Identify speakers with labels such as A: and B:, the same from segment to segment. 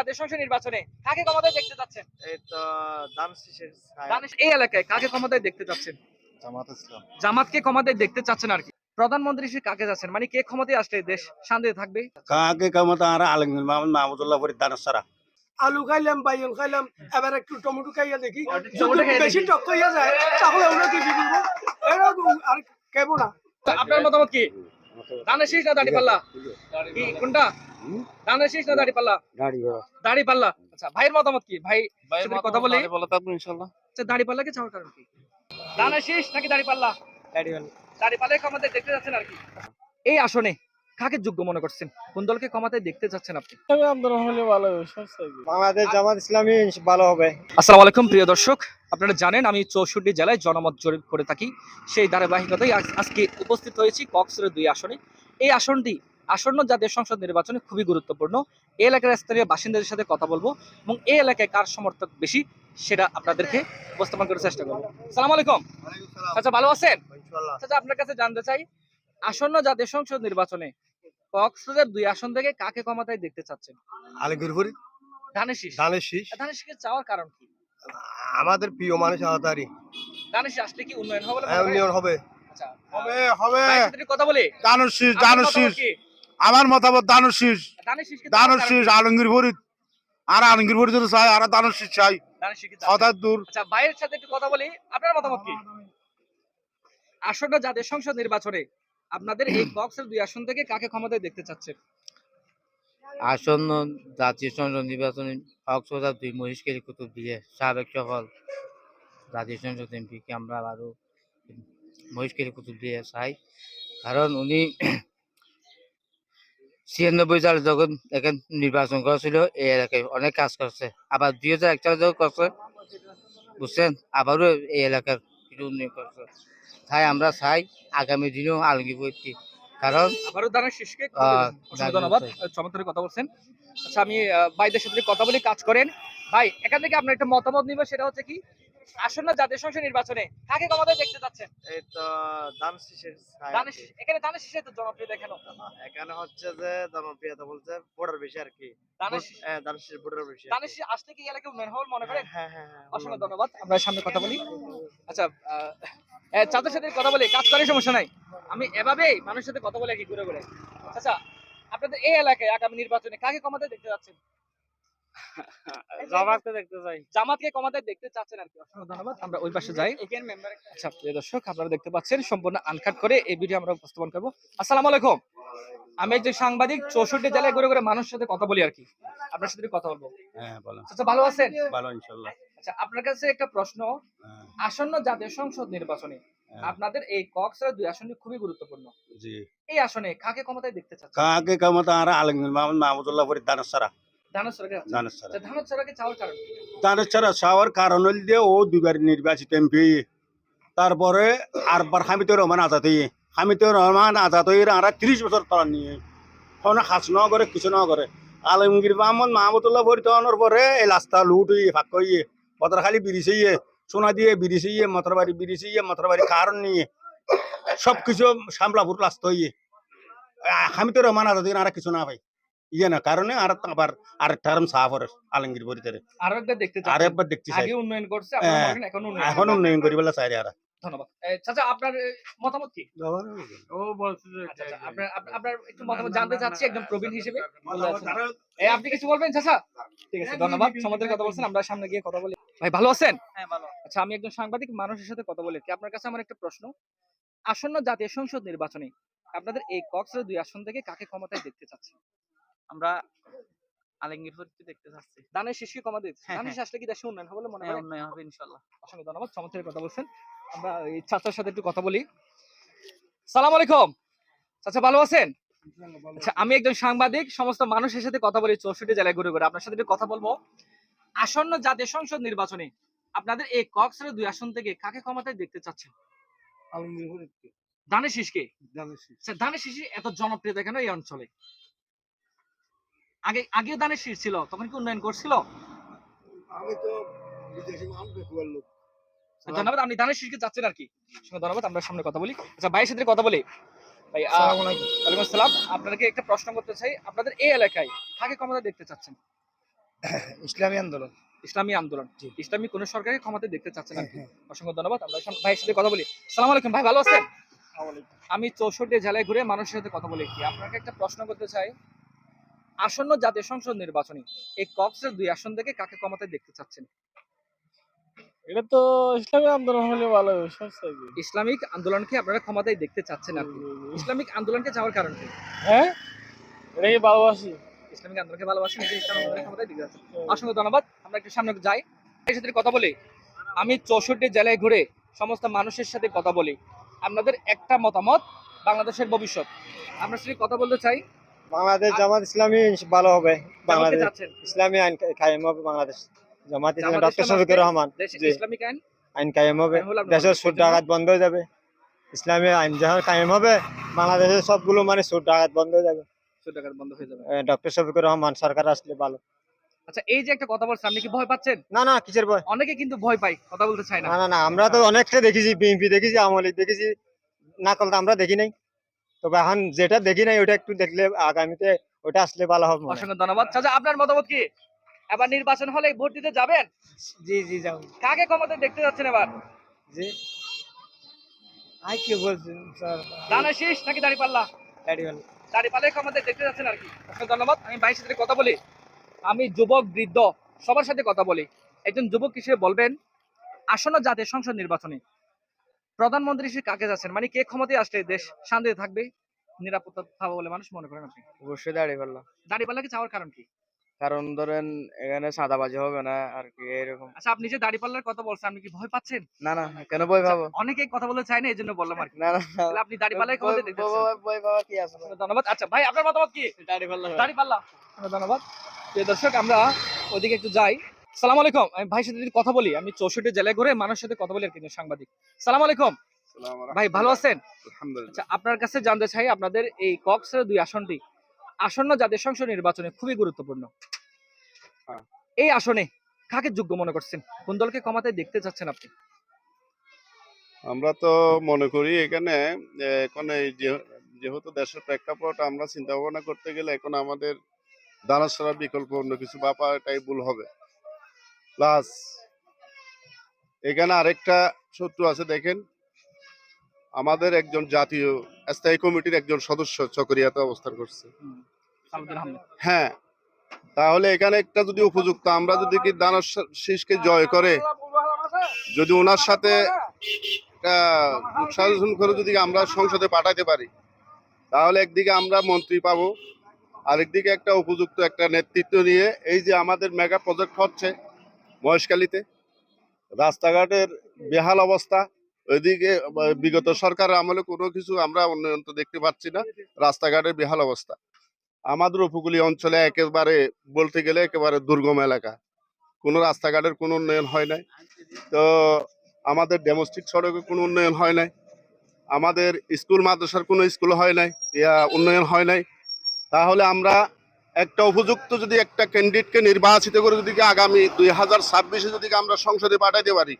A: জাতীয় সংসদ নির্বাচনে কাকে ক্ষমতায় দেখতে চাচ্ছেন?
B: এই তো দাম
A: দানেশ এই এলাকায় কাকে ক্ষমতায় দেখতে চাচ্ছেন?
B: জামাত ইসলাম।
A: জামাতকে ক্ষমতায় দেখতে চাচ্ছেন আর কি। প্রধানমন্ত্রী হিসেবে কাকে যাচ্ছেন? মানে কে ক্ষমতায় আসলে দেশ শান্তিতে থাকবে?
C: কাকে কামতা আর আলমগীর মাহমুদ মাহমুদুল্লাহ ফরিদ দানাসারা
D: আলু খাইলাম খাইলাম এবার একটু টমেটো খাইয়া দেখি।
A: টমেটো
D: যদি বেশি টক হইয়া যায় তাহলে ওরা কি বিক্রি এরকম আর কেবো না।
A: আপনার মতামত কি? দানের শীষ না দাড়ি পাল্লা কি কোনটা? দানের শীষ না দাড়ি পাল্লা দাড়ি পাল্লা আচ্ছা ভাইয়ের মতামত কি? ভাই কথা বলে।
B: তো আপনি ইনশাআল্লাহ।
A: আচ্ছা দাড়ি পাল্লাকে চাওয়ার কারণ কি? দানের শীষ নাকি দাড়ি পাল্লা দাড়ি পাল্লাই আমাদের দেখতে যাচ্ছেন আর কি। এই আসনে কাকে যোগ্য মনে করছেন? কোন দলকে ক্ষমতায় দেখতে যাচ্ছেন আপনি?
B: বাংলাদেশ জামাত ইসলামী ভালো হবে।
A: আসসালামু আলাইকুম প্রিয় দর্শক। আপনারা জানেন আমি চৌষট্টি জেলায় জনমত জরিপ করে থাকি। সেই ধারাবাহিকতায় আজ- আজকে উপস্থিত হয়েছি কক্সের দুই আসনে। এই আসনটি আসন্ন জাতীয় সংসদ নির্বাচনে খুবই গুরুত্বপূর্ণ। এই এলাকার স্থানীয় বাসিন্দাদের সাথে কথা বলব এবং এই এলাকায় কার সমর্থক বেশি সেটা আপনাদেরকে উপস্থাপন করার চেষ্টা করব। সালাম আলাইকুম। আচ্ছা ভালো আছেন? আচ্ছা আপনার কাছে জানতে চাই আসন্ন জাতীয় সংসদ নির্বাচনে কক্সবাজার দুই আসন থেকে কাকে ক্ষমতায় দেখতে চাচ্ছেন?
C: আলমগীর ফরিদ
A: ধানের শীষ
C: ধানের শীষ
A: ধানের শীষকে চাওয়ার কারণ কি?
C: আমাদের প্রিয় মানুষ আহতারি
A: ধানের শীষ আসলে কি উন্নয়ন হবে
C: হ্যাঁ? উন্নয়ন হবে।
A: আচ্ছা।
E: হবে হবে।
A: কথা বলি।
E: শীষ শীষ আমার মতামত শীষ
A: ধানের
E: শীষ আলমগীর ফরিদ আর আলমগীর ফরিদ চাই আর দানুর শীষ চাই?
A: ধানের
E: হঠাৎ দূর।
A: আচ্ছা ভাইয়ের সাথে একটু কথা বলি। আপনার মতামত কি? আসন্ন জাতীয় সংসদ নির্বাচনে আপনাদের এই বক্সের দুই আসন থেকে কাকে ক্ষমতায় দেখতে চাচ্ছেন?
F: আসন্ন জাতীয় সংসদ নির্বাচনে কক্সবাজার দুই মহিষকারী কুতুব দিয়ে সাবেক সফল জাতীয় সংসদ এমপিকে আমরা আরও মহিষকারী কুতুব দিয়ে চাই কারণ উনি ছিয়ানব্বই সালে যখন এখানে নির্বাচন করেছিল, এই এলাকায় অনেক কাজ করছে। আবার দুই হাজার এক সালে যখন করছে, বুঝছেন? আবারও এই এলাকার কিছু উন্নয়ন করছে। তাই আমরা চাই আগামী দিনেও পরীক্ষা কারণ
A: আবারও শীষকে ধন্যবাদ। চমৎকার কথা বলছেন। আচ্ছা আমি ভাইদের সাথে কথা বলি কাজ করেন। ভাই এখান থেকে আপনার একটা মতামত নিব সেটা হচ্ছে কি আসন্ন জাতীয় সংসদ নির্বাচনে কাকে ক্ষমতায় দেখতে চাচ্ছেন?
B: এই তো
A: ধানের এখানে শীষে তো জনপ্রিয় কেন
B: এখানে হচ্ছে যে জনপ্রিয়তা বলছে ভোটার বেশি আর কি। হ্যাঁ দাম ভোটার বেশি আর
A: ধানের
B: কি।
A: শীষ আসলে কি এই এলাকায় উন্নয়ন হবে মনে করেন?
B: হ্যাঁ হ্যাঁ হ্যাঁ
A: অসংখ্য ধন্যবাদ। আমরা সামনে কথা বলি। আচ্ছা চাচার সাথে কথা বলি কাজ করে সমস্যা নাই। আমি এভাবেই মানুষের সাথে কথা বলে কি ঘুরে ঘুরে। আচ্ছা আপনাদের এই এলাকায় আগামী নির্বাচনে কাকে ক্ষমতায় দেখতে যাচ্ছেন?
B: জামাতকে দেখতে চাই।
A: জামাতকে ক্ষমতায় দেখতে চাচ্ছেন আর কি। ধন্যবাদ আমরা ওই পাশে যাই। আচ্ছা প্রিয় দর্শক আপনারা দেখতে পাচ্ছেন সম্পূর্ণ আনকাট করে এই ভিডিও আমরা উপস্থাপন করব। আসসালামু আলাইকুম। আমি একজন সাংবাদিক চৌষট্টি জেলায় ঘুরে ঘুরে মানুষের সাথে কথা বলি আর কি। আপনার সাথে কথা বলব।
C: হ্যাঁ বলেন।
A: আচ্ছা ভালো আছেন?
C: ভালো
A: আচ্ছা আপনার কাছে একটা প্রশ্ন।
C: হ্যাঁ,
A: আসন্ন জাতীয় সংসদ নির্বাচনে
C: হ্যাঁ,
A: আপনাদের এই কক্সের দুই আসনটি খুবই গুরুত্বপূর্ণ।
C: জি।
A: এই আসনে কাকে ক্ষমতায় দেখতে চাচ্ছেন?
C: কাকে কামতা আর আলমগীর মাহমুদ মাহমুদুল্লাহ ফরিদ দানাসারা
A: ধানসরাকে চাওয়ার কারণ? কি?
C: দানাসারা চাওয়ার কারণ হল দিয়ে ও দুবার নির্বাচিত এমপি। তারপরে আরবার হামিদুর রহমান আজাদ হামিদুর রহমান আজাদ হয়ে আর ত্রিশ বছর তলা নিয়ে। কোনো খাস ন করে কিছু ন করে আলমগীর মাহমুদ মাহমুদুল্লাহ ফরিদ পরে এই রাস্তা লুট হইয়ে ফাঁক হইয়ে পতরখালি বিরিছে ইয়ে সোনা দিয়ে বিরিছে ইয়ে মতরবাড়ি বিরিছে ইয়ে মতরবাড়ি কারণ নিয়ে সব কিছু সামলাপুর লাস্ত হইয়ে হামিদুর রহমান আজাদ হইয়ে আর কিছু না ভাই ইয়ে না কারণে আর আবার আর টার্ম সাফ আলমগীর
A: আরও একবার দেখতে
C: আর একবার
A: আগে উন্নয়ন করছে
C: হ্যাঁ,
A: এখন উন্নয়ন
C: এখন উন্নয়ন করি বলে চাই আর
A: ধন্যবাদ চাচা আপনার মতামত কি
B: ও বলছে যে
A: আচ্ছা, আচ্ছা, আপনার আপনার একটু মতামত জানতে চাচ্ছি একদম প্রবীণ হিসেবে আপনি কিছু বলবেন চাচা ঠিক আছে ধন্যবাদ সমাজের কথা বলছেন আমরা সামনে গিয়ে কথা বলি ভাই ভালো আছেন?
B: হ্যাঁ ভালো
A: আচ্ছা আমি একজন সাংবাদিক মানুষের সাথে কথা বলি কি। আপনার কাছে আমার একটা প্রশ্ন। আসন্ন জাতীয় সংসদ নির্বাচনে আপনাদের এই কক্সের দুই আসন থেকে কাকে ক্ষমতায় দেখতে চাচ্ছেন?
B: আমরা দেখতে চাচ্ছি।
A: দানের ক্ষমতা দিচ্ছে।
B: হ্যাঁ,
A: দানের আসলে কি দেশে উন্নয়ন হবে বলে মনে
B: হ্যাঁ উন্নয়ন হবে ইনশাল্লাহ।
A: অসংখ্য ধন্যবাদ কথা বলছেন। আমরা এই সাথে একটু কথা বলি। সালাম আলাইকুম। চাচা ভালো আছেন? আচ্ছা আমি একজন সাংবাদিক সমস্ত মানুষের সাথে কথা বলি চৌষট্টি জেলায় ঘুরে ঘুরে। আপনার সাথে একটু কথা বলব। আসন্ন জাতীয় সংসদ নির্বাচনে আপনাদের এই কক্সের দুই আসন থেকে কাকে ক্ষমতায় দেখতে চাচ্ছেন? ধানের শীষকে আচ্ছা, ধানের শীষ এত জনপ্রিয়তা কেন এই অঞ্চলে। আগে আগেও ধানের শীষ ছিল তখন কি উন্নয়ন করছিল?
C: আমি তো বিদেশি মানুষ দেখবার লোক
A: ধন্যবাদ আপনি ধানের শীষকে যাচ্ছেন আর কি। ধন্যবাদ আমরা সামনে কথা বলি। আচ্ছা ভাইয়ের সাথে কথা বলি। ভাই ওয়ালাইকুম আসসালাম। আপনাদেরকে একটা প্রশ্ন করতে চাই। আপনাদের এই এলাকায় কাকে ক্ষমতা দেখতে চাচ্ছেন?
B: ইসলামী আন্দোলন।
A: ইসলামী আন্দোলন। ইসলামী কোন সরকারকে ক্ষমতায় দেখতে চাচ্ছে না। কি অসংখ্য ধন্যবাদ। আমরা ভাইয়ের সাথে কথা বলি। সালাম আলাইকুম ভাই ভালো আছেন? আমি চৌষট্টি জেলায় ঘুরে মানুষের সাথে কথা বলি কি আপনাকে একটা প্রশ্ন করতে চাই। আসন্ন জাতীয় সংসদ নির্বাচনী এই কক্সের দুই আসন থেকে কাকে ক্ষমতায় দেখতে চাচ্ছেন?
D: এটা তো ইসলামী আন্দোলন হলে ভালো
A: ইসলামিক আন্দোলনকে আপনারা ক্ষমতায় দেখতে চাচ্ছেন আর ইসলামিক আন্দোলনকে যাওয়ার কারণ কি?
D: হ্যাঁ? এটা কি ভালোবাসি।
A: ইসলামিক আন্দোলনকে ভালোবাসেন এই ইসলাম আন্দোলনের ক্ষমতায় অসংখ্য ধন্যবাদ। আমরা একটু সামনে যাই। সাথে কথা বলি। আমি চৌষট্টি জেলায় ঘুরে সমস্ত মানুষের সাথে কথা বলি। আপনাদের একটা মতামত বাংলাদেশের ভবিষ্যৎ। আপনার সাথে কথা বলতে চাই।
B: বাংলাদেশ জামাত ইসলামী ভালো হবে। বাংলাদেশ ইসলামী আইন কায়েম হবে বাংলাদেশ। জামাত ইসলাম ডক্টর শফিকুর রহমান
A: ইসলামিক আইন?
B: আইন কায়েম হবে। দেশের সুদ ডাকাত বন্ধ হয়ে যাবে। ইসলামী আইন যখন কায়েম হবে বাংলাদেশের সবগুলো মানে সুদ ডাকাত বন্ধ হয়ে যাবে।
A: সুদ বন্ধ হয়ে যাবে।
B: ডক্টর শফিকুর রহমান সরকার আসলে ভালো।
A: আচ্ছা এই যে একটা কথা বলছেন আপনি কি ভয় পাচ্ছেন?
B: না না কিসের ভয়?
A: অনেকে কিন্তু ভয় পায় কথা বলতে চায় না।
B: না না আমরা তো অনেকটা দেখেছি বিএনপি দেখেছি আওয়ামী লীগ দেখেছি না করলে আমরা দেখি নাই। তবে এখন যেটা দেখি নাই ওটা একটু দেখলে আগামীতে ওটা আসলে ভালো হবে
A: অসংখ্য ধন্যবাদ। চাচা আপনার মতামত কি? এবার নির্বাচন হলে ভোট দিতে যাবেন?
B: জি জি যাও
A: কাকে ক্ষমতায় দেখতে যাচ্ছেন এবার?
B: জি। আই কি বলছেন স্যার?
A: দানা শেষ নাকি দাড়ি পাল্লা দাড়ি পাল্লাই আমাদের দেখতে যাচ্ছেন আর কি। অসংখ্য ধন্যবাদ। আমি ভাইয়ের সাথে কথা বলি। আমি যুবক বৃদ্ধ সবার সাথে কথা বলি। একজন যুবক হিসেবে বলবেন আসন্ন জাতীয় সংসদ নির্বাচনে প্রধানমন্ত্রী হিসেবে কাকে যাচ্ছেন? মানে কে ক্ষমতায় আসলে দেশ শান্তিতে থাকবে? নিরাপত্তা থাকবে বলে মানুষ মনে করেন আপনি।
F: অবশ্যই দাঁড়িয়ে পারলাম
A: দাড়ি পাল্লাকে চাওয়ার কারণ কি?
F: কারণ ধরেন এখানে সাদাবাজি হবে না আর কি এরকম।
A: আচ্ছা আপনি যে দাড়ি পাল্লার কথা বলছেন আপনি কি ভয় পাচ্ছেন?
F: না না কেন ভয় পাবো?
A: অনেকেই কথা বলতে চায় না এই জন্য বললাম আর কি
F: না না।
A: তাহলে আপনি দাড়ি পাল্লাই ক্ষমতায় দেখতে।
F: বই পাওয়া কি আছে?
A: ধন্যবাদ। আচ্ছা ভাই আপনার মতামত কি? দাড়ি পাল্লা ধন্যবাদ। প্রিয় দর্শক আমরা ওদিকে একটু যাই। সালাম আলাইকুম। আমি ভাইয়ের সাথে যদি কথা বলি আমি চৌষট্টি জেলায় ঘুরে মানুষের সাথে কথা বলি আর কি সাংবাদিক। সালাম আলাইকুম। ভাই ভালো আছেন? আচ্ছা আপনার কাছে জানতে চাই আপনাদের এই কক্সের দুই আসনটি আসন্ন জাতীয় সংসদ নির্বাচনে খুবই গুরুত্বপূর্ণ। এই আসনে কাকে যোগ্য মনে করছেন? কোন দলকে ক্ষমতায় দেখতে চাচ্ছেন আপনি?
E: আমরা তো মনে করি এখানে এখন এই যেহেতু দেশের প্রেক্ষাপট, আমরা চিন্তা ভাবনা করতে গেলে এখন আমাদের দানা ছাড়া বিকল্প অন্য কিছু বাপা এটাই ভুল হবে। প্লাস এখানে আরেকটা শত্রু আছে, দেখেন আমাদের একজন জাতীয় স্থায়ী কমিটির একজন সদস্য চকরিয়াতে অবস্থান করছে। হ্যাঁ তাহলে এখানে একটা যদি উপযুক্ত আমরা যদি কি দানার শীষকে জয় করে যদি ওনার সাথে একটা সাজেশন করে যদি আমরা সংসদে পাঠাতে পারি তাহলে একদিকে আমরা মন্ত্রী পাবো আরেকদিকে একটা উপযুক্ত একটা নেতৃত্ব নিয়ে এই যে আমাদের মেগা প্রজেক্ট হচ্ছে মহেশখালীতে রাস্তাঘাটের বেহাল অবস্থা ওইদিকে বিগত সরকার আমলে কোনো কিছু আমরা উন্নয়ন তো দেখতে পাচ্ছি না। রাস্তাঘাটের বেহাল অবস্থা। আমাদের উপকূলীয় অঞ্চলে একেবারে বলতে গেলে একেবারে দুর্গম এলাকা। কোনো রাস্তাঘাটের কোনো উন্নয়ন হয় নাই। তো আমাদের ডোমেস্টিক সড়কে কোনো উন্নয়ন হয় নাই। আমাদের স্কুল, মাদ্রাসার কোনো স্কুল হয় নাই। ইয়া উন্নয়ন হয় নাই। তাহলে আমরা একটা উপযুক্ত যদি একটা ক্যান্ডিডেটকে নির্বাচিত করে যদি আগামী দুই হাজার ছাব্বিশে যদি আমরা সংসদে পাঠাইতে পারি,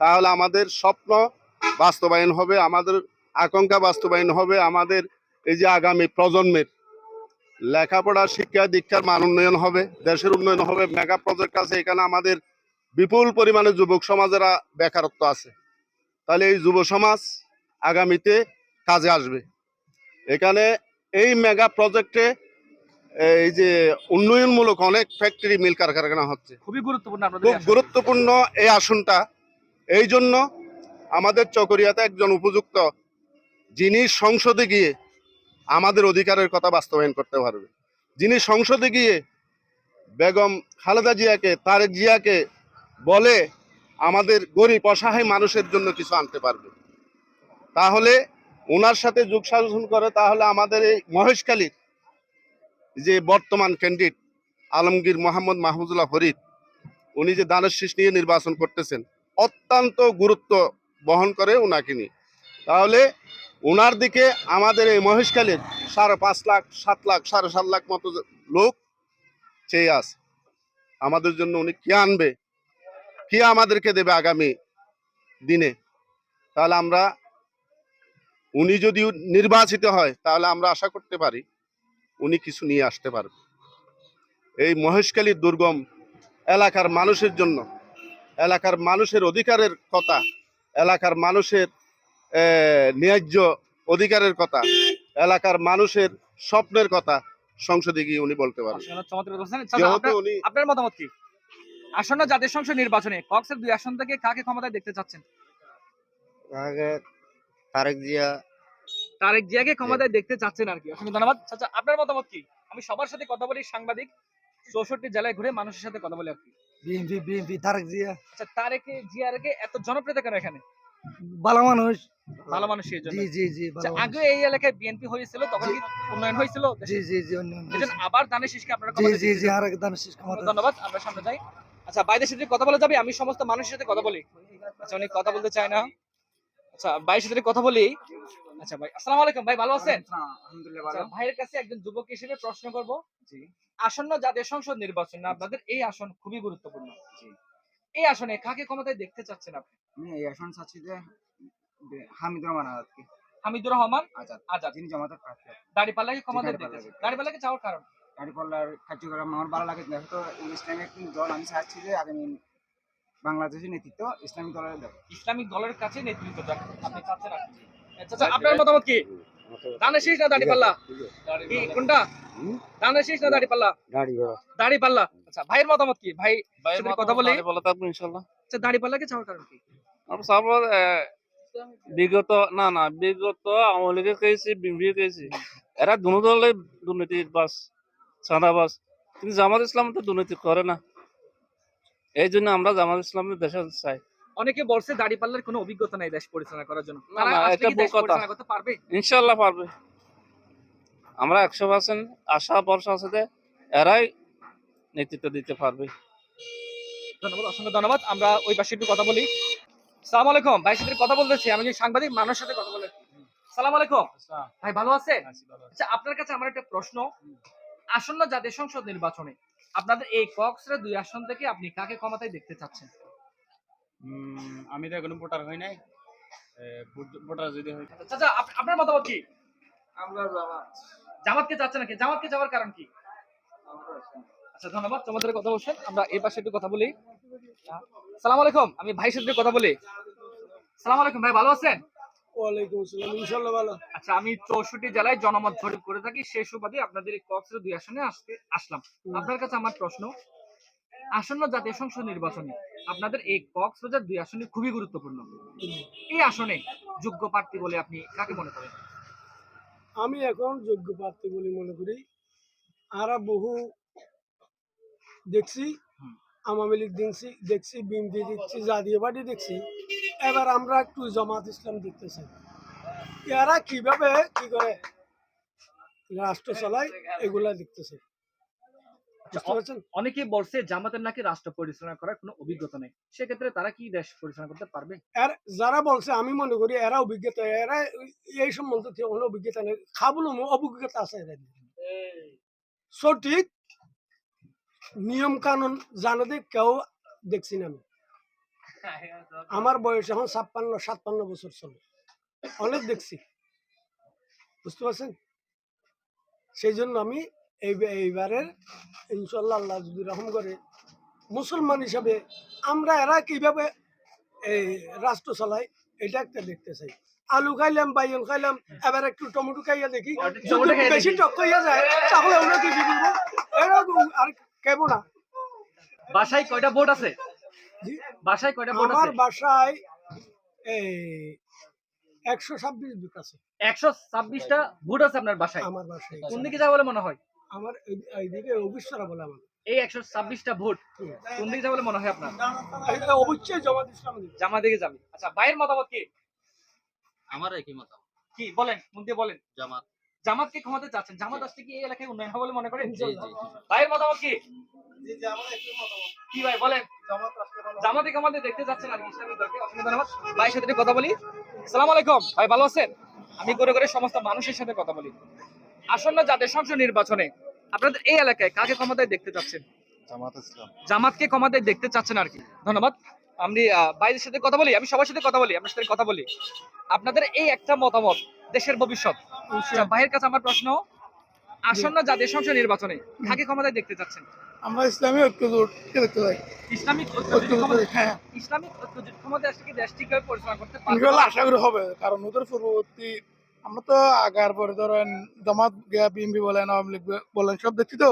E: তাহলে আমাদের স্বপ্ন বাস্তবায়ন হবে আমাদের আকাঙ্ক্ষা বাস্তবায়ন হবে আমাদের এই যে আগামী প্রজন্মের লেখাপড়া শিক্ষা দীক্ষার মান উন্নয়ন হবে দেশের উন্নয়ন হবে মেগা প্রজেক্ট আছে এখানে আমাদের বিপুল পরিমাণে যুবক সমাজেরা বেকারত্ব আছে। তাহলে এই যুব সমাজ আগামীতে কাজে আসবে। এখানে এই মেগা প্রজেক্টে এই যে উন্নয়নমূলক অনেক ফ্যাক্টরি মিল কারখানা হচ্ছে।
A: খুবই গুরুত্বপূর্ণ
E: খুব গুরুত্বপূর্ণ এই আসনটা। এই জন্য আমাদের চকরিয়াতে একজন উপযুক্ত যিনি সংসদে গিয়ে আমাদের অধিকারের কথা বাস্তবায়ন করতে পারবে। যিনি সংসদে গিয়ে বেগম খালেদা জিয়াকে, তারেক জিয়াকে বলে আমাদের গরিব, অসহায় মানুষের জন্য কিছু আনতে পারবে। তাহলে ওনার সাথে যোগ সাজন করে তাহলে আমাদের এই মহেশখালীর যে বর্তমান ক্যান্ডিডেট আলমগীর মোহাম্মদ মাহমুদুল্লাহ ফরিদ, উনি যে দানের শীষ নিয়ে নির্বাচন করতেছেন, অত্যন্ত গুরুত্ব বহন করে ওনাকে নিয়ে। তাহলে ওনার দিকে আমাদের এই মহেশখালীর সাড়ে পাঁচ লাখ, সাত লাখ, সাড়ে সাত লাখ মতো লোক চেয়ে আছে। আমাদের জন্য উনি কি আনবে, কি আমাদেরকে দেবে আগামী দিনে? তাহলে আমরা, উনি যদি নির্বাচিত হয়, তাহলে আমরা আশা করতে পারি উনি কিছু নিয়ে আসতে পারবে। এই মহেশখালীর দুর্গম এলাকার মানুষের জন্য, এলাকার মানুষের অধিকারের কথা এলাকার মানুষের আহ, ন্যায্য অধিকারের কথা এলাকার মানুষের স্বপ্নের কথা সংসদে গিয়ে উনি বলতে পারেন।
A: আপনার- মতামত কি? আসন্ন জাতীয় সংসদ নির্বাচনে কক্সের দুই আসন থেকে কাকে ক্ষমতায় দেখতে চাচ্ছেন?
B: তারেক জিয়া।
A: তারেক জিয়াকে ক্ষমতায় দেখতে চাচ্ছেন আর কি। অসংখ্য ধন্যবাদ। চাচা আপনার মতামত কি? আমি সবার সাথে কথা বলি সাংবাদিক চৌষট্টি জেলায় ঘুরে মানুষের সাথে কথা বলি আর কি।
G: বিএনপি বিএনপি তারেক জিয়া
A: আচ্ছা তারেকে জিয়ারকে এত জনপ্রিয়তা কেন এখানে?
G: ভালো মানুষ।
A: ভালো মানুষ এই জন্য।
G: জি জি জি
A: আচ্ছা। আগে এই এলাকায় বিএনপি হয়েছিল তখন কি উন্নয়ন হয়েছিল?
G: জি জি জি।
A: এজন্য আবার দানের শীষকে আপনারা
G: জি জি জি। আর
A: ধন্যবাদ আমরা সামনে যাই। আচ্ছা বাইরের সাথে কথা বলে যাবে আমি সমস্ত মানুষের সাথে কথা বলি। আচ্ছা উনি কথা বলতে চায় না। আচ্ছা ভাইয়ের সাথে কথা বলি আচ্ছা ভাই আসসালামু আলাইকুম ভাই ভালো আছেন? আচ্ছা, ভাইয়ের কাছে একজন যুবক হিসেবে প্রশ্ন করব। জি। আসন্ন জাতীয় সংসদ নির্বাচন আপনাদের এই আসন খুবই গুরুত্বপূর্ণ। জি। এই আসনে কাকে ক্ষমতায় দেখতে চাচ্ছেন আপনি?
H: আমি এই আসন চাচ্ছি যে হামিদুর রহমান আজাদকে।
A: হামিদুর রহমান
H: আজাদ।
A: আজাদ।
H: যিনি জমাতের প্রার্থী।
A: দাড়িপাল্লাকে ক্ষমতায় দেখতে।
H: দাড়িপাল্লাকে
A: চাওয়ার কারণ?
H: দাঁড়িপাল্লার কার্যক্রম আমার ভালো লাগে যেহেতু এই ইসলামিক দল আমি চাচ্ছি যে আগামী বাংলাদেশের নেতৃত্ব ইসলামিক দলের
A: ইসলামিক দলের কাছে নেতৃত্ব। আপনি চাচ্ছেন কি। আচ্ছা আচ্ছা, আপনার মতামত কি? দানের শীষ না দাড়িপাল্লা কি কোনটা? দানের শীষ না দাড়িপাল্লা দাড়িপাল্লা আচ্ছা ভাইয়ের মতামত কি? ভাই সাথে কথা বলি।
D: বলা থাকব ইনশাল্লাহ।
A: আচ্ছা দাড়িপাল্লাকে চাওয়ার কারণ কি?
D: আমরা সাপোজ বিগত না না বিগত আওয়ামী কেছি বিএনপি কেছি এরা দুনো দলে দুর্নীতি বাস চাঁদা বাস। কিন্তু জামাত ইসলাম তো দুর্নীতি করে না। এই জন্য আমরা জামাত ইসলামের দেশে চাই।
A: অনেকে বলছে দাড়িপাল্লার কোনো অভিজ্ঞতা নাই দেশ পরিচালনা করার জন্য। তারা আসলে কি দেশ পরিচালনা করতে পারবে?
D: ইনশাল্লাহ পারবে। আমরা একশো পার্সেন্ট আশা ভরসা আছে যে এরাই নেতৃত্ব দিতে পারবে।
A: ধন্যবাদ অসংখ্য ধন্যবাদ। আমরা ওই পাশে একটু কথা বলি। সালাম আলাইকুম। ভাইয়ের সাথে কথা বলতেছি। আমি যে সাংবাদিক মানুষের সাথে কথা বলে সালাম আলাইকুম। ভাই ভালো আছেন? আচ্ছা আপনার কাছে আমার একটা প্রশ্ন। আসন্ন জাতীয় সংসদ নির্বাচনে আপনাদের এই কক্সের দুই আসন থেকে আপনি কাকে ক্ষমতায় দেখতে চাচ্ছেন?
C: আমি তো এখনও ভোটার হই নাই। ভোটার যদি হয়
A: চাচা আপনার মতামত কি? জামাতকে চাচ্ছে নাকি? জামাতকে যাওয়ার কারণ কি? আচ্ছা ধন্যবাদ। তোমাদের কথা বলছেন আমরা এই পাশে একটু কথা বলি। সালাম আলাইকুম। আমি ভাইয়ের সাথে কথা বলি। সালাম আলাইকুম ভাই ভালো আছেন?
G: ওয়ালাইকুম আসসালাম। ইনশাআল্লাহ ভালো।
A: আচ্ছা আমি চৌষট্টি জেলায় জনমত জরিপ করে থাকি। সেই সুবাদে আপনাদের এই কক্সের দুই আসনে আসতে আসলাম। আপনার কাছে আমার প্রশ্ন আসন্ন জাতীয় সংসদ নির্বাচনে আপনাদের এই কক্সবাজার দুই আসনে খুবই গুরুত্বপূর্ণ। এই আসনে যোগ্য প্রার্থী বলে আপনি কাকে মনে করেন?
G: আমি এখন যোগ্য প্রার্থী বলে মনে করি। আর বহু দেখছি আওয়ামী লীগ দেখছি দেখছি বিএনপি দেখছি জাতীয় পার্টি দেখছি। এবার আমরা একটু জামাত ইসলাম দেখতেছি এরা কীভাবে কি করে রাষ্ট্র চালায় এগুলা দেখতে
A: অনেকেই বলছে জামাতের নাকি রাষ্ট্র পরিচালনা করার কোনো অভিজ্ঞতা নেই। সেক্ষেত্রে তারা কি দেশ পরিচালনা করতে পারবে?
G: এর যারা বলছে আমি মনে করি এরা অভিজ্ঞতা এরা এই সম্বন্ধে কোনো অভিজ্ঞতা নেই। খাবলো অভিজ্ঞতা আছে এদের সঠিক নিয়ম কানুন জানাতে কেউ দেখছি না আমি। আমার বয়স এখন ছাপ্পান্ন সাতপান্ন বছর চলে। অনেক দেখছি। বুঝতে পারছেন? সেই জন্য আমি এই এইবারের ইনশাল্লাহ আল্লাহ যদি রহম করে মুসলমান হিসাবে আমরা এরা কীভাবে এই রাষ্ট্র চালায় এটা একটা দেখতে চাই। আলু খাইলাম বাইগন খাইলাম এবার একটু টমেটো খাইয়া দেখি। যদি বেশি টক খাইয়া যায় তাহলে ওরা কি দিব এরা আর কেব না।
A: বাসায় কয়টা ভোট আছে? বাসায় কয়টা ভোট
G: আমার
A: আছে?
G: বাসায় এই একশো ছাব্বিশ বুক আছে।
A: একশো ছাব্বিশটা ভোট আছে আপনার বাসায়?
G: আমার বাসায়।
A: কোন দিকে বলে মনে হয়?
G: আমার এই- এইদিকে অবশ্যরা বলে আমার
A: এই একশো ছাব্বিশটা ভোট কোন দিকে যাবে বলে মনে হয় আপনার?
G: অবশ্যই জমা ইসলাম।
A: জামা দিকে যাবে। আচ্ছা ভাইয়ের মতামত কি?
F: আমার একই মতামত।
A: কি বলেন দিয়ে বলেন।
F: জামাত।
A: জামাতকে ক্ষমতা চাচ্ছেন জামাত আসলে কি এই এলাকায় উন্নয়ন হবে বলে মনে করেন? ভাইয়ের মতামত কি? কি ভাই বলেন। জামাতে দেখতে যাচ্ছেন আর কি ইসলামী দলকে। অসংখ্য ধন্যবাদ। ভাইয়ের সাথে কথা বলি। সালাম আলাইকুম। ভাই ভালো আছেন? আমি করে করে সমস্ত মানুষের সাথে কথা বলি। আসন্ন জাতীয় সংসদ নির্বাচনে আপনাদের এই এলাকায় কাকে ক্ষমতায় দেখতে চাচ্ছেন?
E: জামাত ইসলাম।
A: জামাতকে ক্ষমতায় দেখতে চাচ্ছেন আর কি। ধন্যবাদ। আমি ভাইদের সাথে কথা বলি আমি সবার সাথে কথা বলি আপনার সাথে কথা বলি। আপনাদের এই একটা মতামত দেশের ভবিষ্যৎ। আচ্ছা, ভাইয়ের কাছে আমার প্রশ্ন আসন্ন জাতীয় সংসদ নির্বাচনে কাকে ক্ষমতায় দেখতে চাচ্ছেন?
I: আমরা ইসলামী ঐক্য জোটকে দেখতে চাই।
A: ইসলামিক
I: ঐক্য জোট হ্যাঁ।
A: ইসলামিক ঐক্যজোট ক্ষমতায় আসলে কি দেশ ঠিকভাবে পরিচালনা করতে পারবে?
I: আশা করি হবে কারণ ওদের পূর্ববর্তী আমরা তো আগার পরে ধরেন জামাত গিয়া বিএমপি বলেন আওয়ামী লীগ বলেন সব দেখছি তো।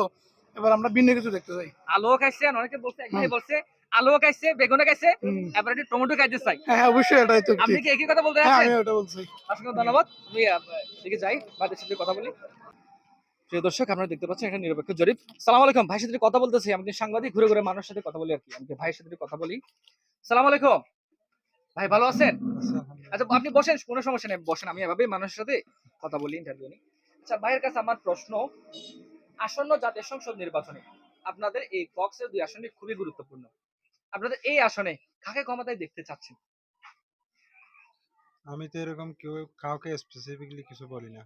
I: এবার আমরা ভিন্ন কিছু দেখতে চাই।
A: আলু খাইছে অনেকে বলছে এক বলছে আলু খাইছে বেগুন খাইছে এবার একটু টমেটো খাইতে চাই।
I: হ্যাঁ হ্যাঁ অবশ্যই এটাই তো
A: আপনি কি একই কথা বলতে
I: হ্যাঁ
A: আছেন
I: আমি ওটা বলছি
A: অসংখ্য ধন্যবাদ। আমি দিকে যাই ভাইদের সাথে কথা বলি। প্রিয় দর্শক আপনারা দেখতে পাচ্ছেন একটা নিরপেক্ষ জরিপ। সালাম আলাইকুম ভাইয়ের সাথে কথা বলতেছি। আমি সাংবাদিক ঘুরে ঘুরে মানুষের সাথে কথা বলি আর কি। আমি ভাইয়ের সাথে কথা বলি। সালাম আলাইকুম। ভাই ভালো আছেন? আচ্ছা আপনি বসেন কোনো সমস্যা নেই বসেন আমি এভাবেই মানুষের সাথে কথা বলি ইন্টারভিউ নিই। আচ্ছা ভাইয়ের কাছে আমার প্রশ্ন আসন্ন জাতীয় সংসদ নির্বাচনে আপনাদের এই কক্সের দুই আসনটি খুবই গুরুত্বপূর্ণ। আপনাদের এই আসনে কাকে ক্ষমতায় দেখতে চাচ্ছেন?
E: আমি তো এরকম কেউ কাউকে স্পেসিফিকলি কিছু বলি না।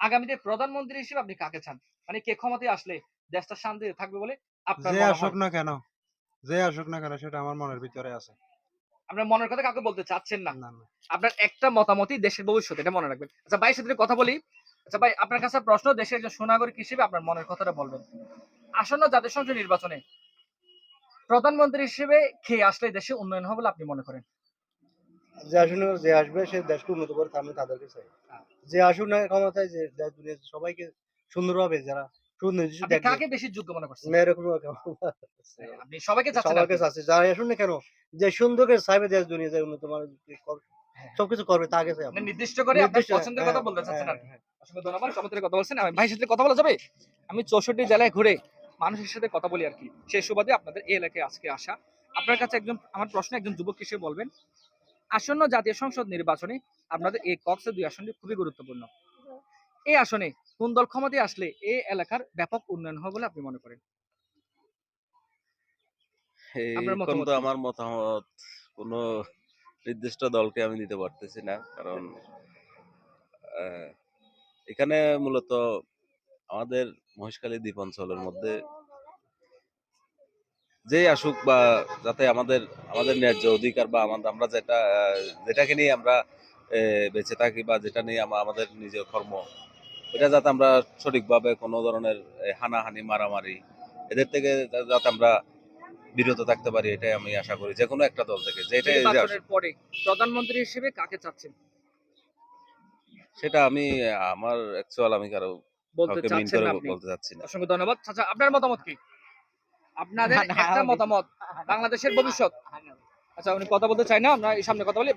A: আগামীতে প্রধানমন্ত্রী হিসেবে আপনি কাকে চান? মানে কে ক্ষমতায় আসলে দেশটা শান্তিতে থাকবে বলে আপনার
E: যে আসুক না কেন যে আসুক না কেন সেটা আমার মনের ভিতরে আছে।
A: আপনার মনের কথা কাউকে বলতে চাচ্ছেন না। আপনার একটা মতামতই দেশের ভবিষ্যৎ এটা মনে রাখবেন। আচ্ছা ভাই সাথে কথা বলি। আচ্ছা ভাই আপনার কাছে প্রশ্ন দেশের একজন সুনাগরিক হিসেবে আপনার মনের কথাটা বলবেন। আসন্ন জাতীয় সংসদ নির্বাচনে প্রধানমন্ত্রী হিসেবে খেয়ে আসলে দেশে উন্নয়ন হবে বলে আপনি মনে করেন?
J: যে আসুন যে আসবে সে দেশকে উন্নত করে আমি তাদেরকে চাই। যে আসুন না ক্ষমতায় যে সবাইকে সুন্দরভাবে যারা
A: কাকে বেশি যোগ্য মনে করছেন?
J: এরকম
A: আপনি সবাইকে চাচ্ছেন
J: সবাইকে
A: আপনি?
J: যারা আসুন কেন যে সুন্দর করে দেশ দুনিয়া যে উন্নত মানের
A: হ্যাঁ।
J: সবকিছু করবে তাকে চাই
A: আপনি নির্দিষ্ট করে আপনার পছন্দের কথা
J: হ্যাঁ,
A: বলতে চাচ্ছেন আর
J: হ্যাঁ,
A: অসংখ্য ধন্যবাদ চমৎকার কথা বলছেন। আমি ভাইয়ের সাথে কথা বলা যাবে? আমি চৌষট্টি জেলায় ঘুরে মানুষের সাথে কথা বলি আর কি। সেই সুবাদে আপনাদের এই এলাকায় আজকে আসা। আপনার কাছে একজন আমার প্রশ্ন একজন যুবক হিসেবে বলবেন আসন্ন জাতীয় সংসদ নির্বাচনে আপনাদের এই কক্সের দুই আসনটি খুবই গুরুত্বপূর্ণ। এই আসনে কোন দল ক্ষমতায় আসলে এই এলাকার ব্যাপক উন্নয়ন হবে বলে আপনি মনে করেন?
K: আমার মতামত কোনো নির্দিষ্ট দলকে আমি দিতে পারতেছি না কারণ এখানে মূলত আমাদের মহেশখালী দ্বীপ অঞ্চলের মধ্যে যে আসুক বা যাতে আমাদের আমাদের ন্যায্য অধিকার বা আমাদের আমরা যেটা যেটাকে নিয়ে আমরা বেঁচে থাকি বা যেটা নিয়ে আমাদের নিজের কর্ম এটা যাতে আমরা সঠিকভাবে কোনো ধরনের হানাহানি মারামারি এদের থেকে যাতে আমরা বিরত থাকতে পারি এটাই আমি আশা করি যে কোনো একটা দল থেকে যেটাই যে আসুক,
A: নির্বাচনের পরে প্রধানমন্ত্রী হিসেবে কাকে চাচ্ছেন?
K: সেটা আমি আমার অ্যাকচুয়াল আমি কারও
A: বলতে
K: কাউকে
A: চাচ্ছেন না
K: বলতে চাচ্ছি না।
A: অসংখ্য ধন্যবাদ। আচ্ছা আপনার মতামত কি? আপনাদের একটা মতামত বাংলাদেশের ভবিষ্যৎ। আচ্ছা উনি কথা বলতে চাই না আমরা এই সামনে কথা বলি।